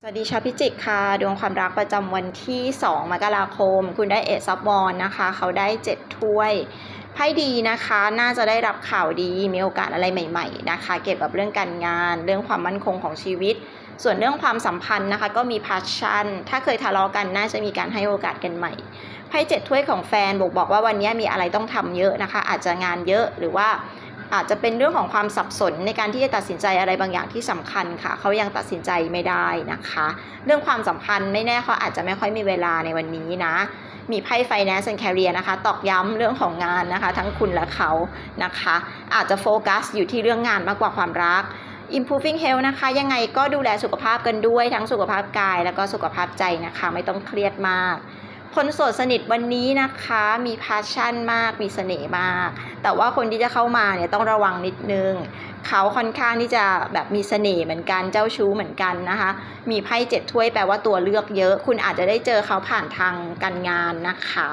สวัสดีชาวพิจิกค่ะ ดวงความรักประจำวันที่ 2 มกราคม คุณได้เอซับบอลนะคะ เขาได้ 7 ถ้วยไพ่ดีนะคะ น่าจะได้รับข่าวดีมีโอกาสอะไรใหม่ๆนะคะ เกี่ยวกับเรื่องการงาน เรื่องความมั่นคงของชีวิต ส่วนเรื่องความสัมพันธ์นะคะ ก็มีพาชั่นถ้าเคยทะเลาะกันน่าจะมีการให้โอกาสกันใหม่ไพ่เจ็ดถ้วยของแฟนบอกบอกว่าวันนี้มีอะไรต้องทำเยอะนะคะ อาจจะงานเยอะหรือว่า อาจจะเป็นเรื่องของความสับสนในการที่จะตัดสินใจอะไรบางอย่างที่สำคัญค่ะ เขายังตัดสินใจไม่ได้นะคะ เรื่องความสัมพันธ์ไม่แน่เขาอาจจะไม่ค่อยมีเวลาในวันนี้นะ มีไพ่ finance and career นะคะ ตอกย้ำเรื่องของงานนะคะ ทั้งคุณและเขานะคะ อาจจะโฟกัสอยู่ที่เรื่องงานมากกว่าความรัก improving health นะคะ ยังไงก็ดูแลสุขภาพกันด้วยทั้งสุขภาพกาย แล้วก็สุขภาพใจนะคะ ไม่ต้องเครียดมาก คนโสดสนิทวันนี้นะคะ มีพาชั่นมากมีเสน่ห์มาก แต่ว่าคนที่จะเข้ามาเนี่ยต้องระวังนิดนึง เขาค่อนข้างที่จะแบบมีเสน่ห์เหมือนกันเจ้าชู้เหมือนกันนะคะ มีไพ่เจ็ดถ้วยแปลว่าตัวเลือกเยอะ คุณอาจจะได้เจอเขาผ่านทางการงานนะคะ